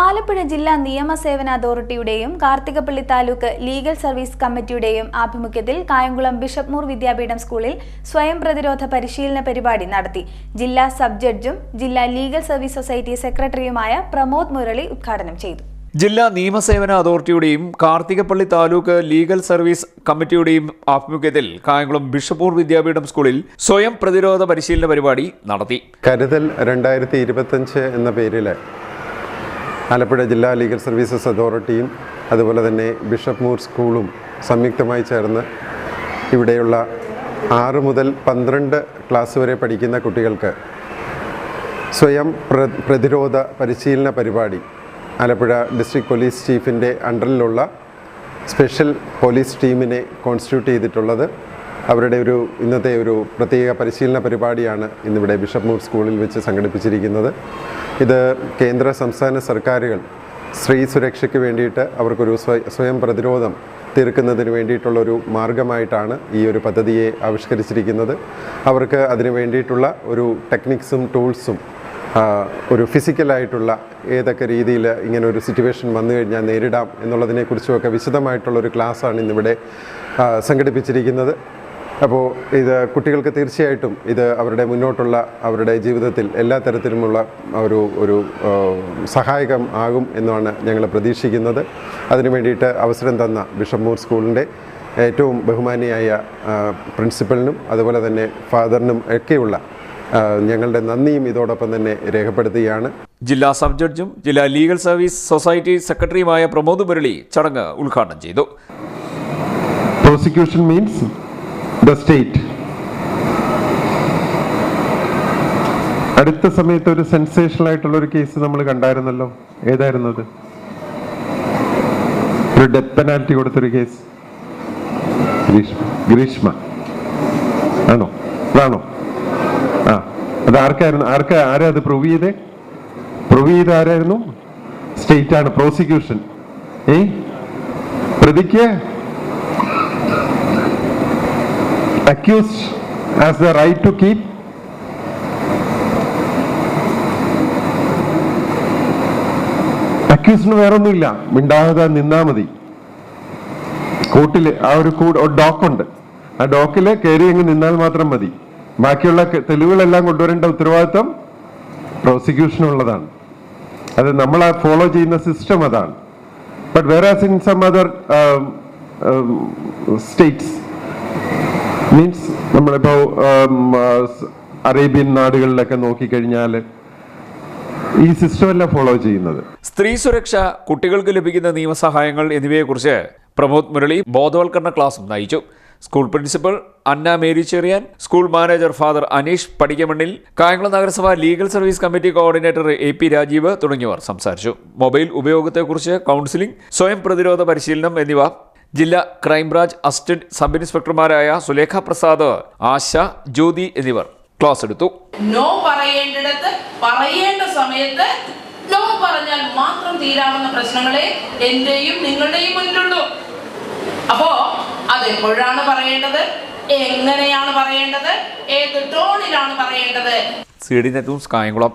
ആലപ്പുഴ ജില്ലാ നിയമസേവന അതോറിറ്റിയുടെയും കാർത്തികപ്പള്ളി താലൂക്ക് ലീഗൽ സർവീസ് കമ്മിറ്റിയുടെയും ആഭിമുഖ്യത്തിൽ കായംകുളം ബിഷപ്പ് മൂർ വിദ്യാപീഠം സ്കൂളിൽ സ്വയം പ്രതിരോധ പരിശീലന പരിപാടി നടത്തി. ജില്ലാ സബ് ജഡ്ജും ജില്ലാ ലീഗൽ സർവീസ് സൊസൈറ്റി സെക്രട്ടറിയുമായ പ്രമോദ് മുരളി ഉദ്ഘാടനം ചെയ്തു. ജില്ലാ നിയമസേവന അതോറിറ്റിയുടെയും കാർത്തികപ്പള്ളി താലൂക്ക് ലീഗൽ സർവീസ് കമ്മിറ്റിയുടെയും ആഭിമുഖ്യത്തിൽ കായംകുളം ബിഷപ്പൂർ വിദ്യാപീഠം സ്കൂളിൽ സ്വയം പ്രതിരോധ പരിശീലന പരിപാടി നടത്തി. കരുതൽ രണ്ടായിരത്തി എന്ന പേരിൽ ആലപ്പുഴ ജില്ലാ ലീഗൽ സർവീസസ് അതോറിറ്റിയും അതുപോലെ തന്നെ ബിഷപ്പ് മൂർ സ്കൂളും സംയുക്തമായി ചേർന്ന് ഇവിടെയുള്ള ആറ് മുതൽ പന്ത്രണ്ട് ക്ലാസ് വരെ പഠിക്കുന്ന കുട്ടികൾക്ക് സ്വയം പ്ര പ്രതിരോധ പരിശീലന പരിപാടി ആലപ്പുഴ ഡിസ്ട്രിക്ട് പോലീസ് ചീഫിന്റെ അണ്ടറിലുള്ള സ്പെഷ്യൽ പോലീസ് ടീമിനെ കോൺസ്റ്റിറ്റ്യൂട്ട് ചെയ്തിട്ടുള്ളത് അവരുടെ ഒരു ഇന്നത്തെ ഒരു പ്രത്യേക പരിശീലന പരിപാടിയാണ് ഇന്നിവിടെ ബിഷപ്പ് മൂർ സ്കൂളിൽ വെച്ച് സംഘടിപ്പിച്ചിരിക്കുന്നത്. ഇത് കേന്ദ്ര സംസ്ഥാന സർക്കാരുകൾ സ്ത്രീ സുരക്ഷയ്ക്ക് വേണ്ടിയിട്ട് അവർക്കൊരു സ്വ- സ്വയം പ്രതിരോധം തീർക്കുന്നതിന് വേണ്ടിയിട്ടുള്ളൊരു മാർഗമായിട്ടാണ് ഈ ഒരു പദ്ധതിയെ ആവിഷ്കരിച്ചിരിക്കുന്നത്. അവർക്ക് അതിന് വേണ്ടിയിട്ടുള്ള ഒരു ടെക്നിക്സും ടൂൾസും ഒരു ഫിസിക്കലായിട്ടുള്ള ഏതൊക്കെ രീതിയിൽ ഇങ്ങനെ ഒരു സിറ്റുവേഷൻ വന്നു കഴിഞ്ഞാൽ നേരിടാം എന്നുള്ളതിനെക്കുറിച്ചുമൊക്കെ വിശദമായിട്ടുള്ളൊരു ക്ലാസ്സാണ് ഇന്നിവിടെ സംഘടിപ്പിച്ചിരിക്കുന്നത്. അപ്പോൾ ഇത് കുട്ടികൾക്ക് തീർച്ചയായിട്ടും ഇത് അവരുടെ മുന്നോട്ടുള്ള അവരുടെ ജീവിതത്തിൽ എല്ലാ തരത്തിലുമുള്ള ഒരു ഒരു സഹായകം ആകും എന്നാണ് ഞങ്ങൾ പ്രതീക്ഷിക്കുന്നത്. അതിനു വേണ്ടിയിട്ട് അവസരം തന്ന ബിഷപ്പൂർ സ്കൂളിന്റെ ഏറ്റവും ബഹുമാനിയായ പ്രിൻസിപ്പലിനും അതുപോലെ തന്നെ ഫാദറിനും ഒക്കെയുള്ള ഞങ്ങളുടെ നന്ദിയും ഇതോടൊപ്പം തന്നെ രേഖപ്പെടുത്തുകയാണ്. ജില്ലാ സബ് ജഡ്ജും ജില്ലാ ലീഗൽ സർവീസ് സൊസൈറ്റി സെക്രട്ടറിയുമായ പ്രമോദ് മുരളി ചടങ്ങ് ഉദ്ഘാടനം ചെയ്തു. പ്രോസിക്യൂഷൻ മീൻസ് ദ സ്റ്റേറ്റ് അടുത്ത സമയത്ത് ഒരു സെൻസേഷണൽ ആയിട്ടുള്ള ഒരു കേസ് നമ്മൾ കണ്ടായിരുന്നല്ലോ. ഏതായിരുന്നത്? ഒരു ഡെത്ത് പെനാൽറ്റി കൊടുത്തൊരു കേസ് ഗ്രീഷ്മ ആണോ? അതാണോ ആ അത് ആർക്കായിരുന്നു? ആർക്കാ ആരാ അത് പ്രൂവ് ചെയ്തേ? പ്രൂവ് ചെയ്ത് ആരായിരുന്നു? സ്റ്റേറ്റ് ആണ് പ്രോസിക്യൂഷൻ ഏ? പ്രതിക്ക്? Accused has the right to keep. അക്യൂസിന് വേറൊന്നുമില്ല. മിണ്ടാതെ നിന്നാ മതി. കോർട്ടിൽ ആ ഒരു ഡോക്കുണ്ട്. ആ ഡോക്കിൽ കയറി അങ്ങ് നിന്നാൽ മാത്രം മതി. ബാക്കിയുള്ള തെളിവുകളെല്ലാം കൊണ്ടുവരേണ്ട ഉത്തരവാദിത്വം പ്രോസിക്യൂഷനുള്ളതാണ് അത് നമ്മൾ ഫോളോ ചെയ്യുന്ന സിസ്റ്റം അതാണ്. ബട്ട് വേറെ in some other states means നമ്മളിപ്പോ അറേബ്യൻ നാടുകളിലൊക്കെ നോക്കിക്കഴിഞ്ഞാൽ ഈ സിസ്റ്റമല്ല ഫോളോ ചെയ്യുന്നത്. സ്ത്രീ സുരക്ഷ കുട്ടികൾക്ക് ലഭിക്കുന്ന നിയമസഹായങ്ങൾ എന്നിവയെക്കുറിച്ച് പ്രമോദ് മുരളി ബോധവൽക്കരണ ക്ലാസും നയിച്ചു. School principal Anna Mary Cherian school manager father Aneesh Padikkamannil Kayamkulam നഗരസഭ legal service committee coordinator A P Rajeev തുടങ്ങിയവർ സംസാരിച്ചു. മൊബൈൽ ഉപയോഗത്തെക്കുറിച്ച് കൗൺസിലിംഗ് സ്വയം പ്രതിരോധ പരിശീലനം എന്നിവ ജില്ലാ ക്രൈംബ്രാഞ്ച് അസിസ്റ്റന്റ് സബ് ഇൻസ്പെക്ടർമാരായ സുലേഖ പ്രസാദ് ആശ ജ്യോതി എന്നിവർ ക്ലാസ് എടുത്തു. നോ പറയേണ്ടിടത്ത് പറയേണ്ട സമയത്ത് നോ പറഞ്ഞാൽ മാത്രം തീരാവുന്ന പ്രശ്നങ്ങളെ എന്റെയും നിങ്ങളുടെയും മുന്നിലുള്ളൂ അപ്പോ അതെപ്പോഴാണ് പറയേണ്ടത്? എങ്ങനെയാണ് പറയേണ്ടത്? ഏത് ടോണിലാണ് പറയേണ്ടത്? C D Kayamkulam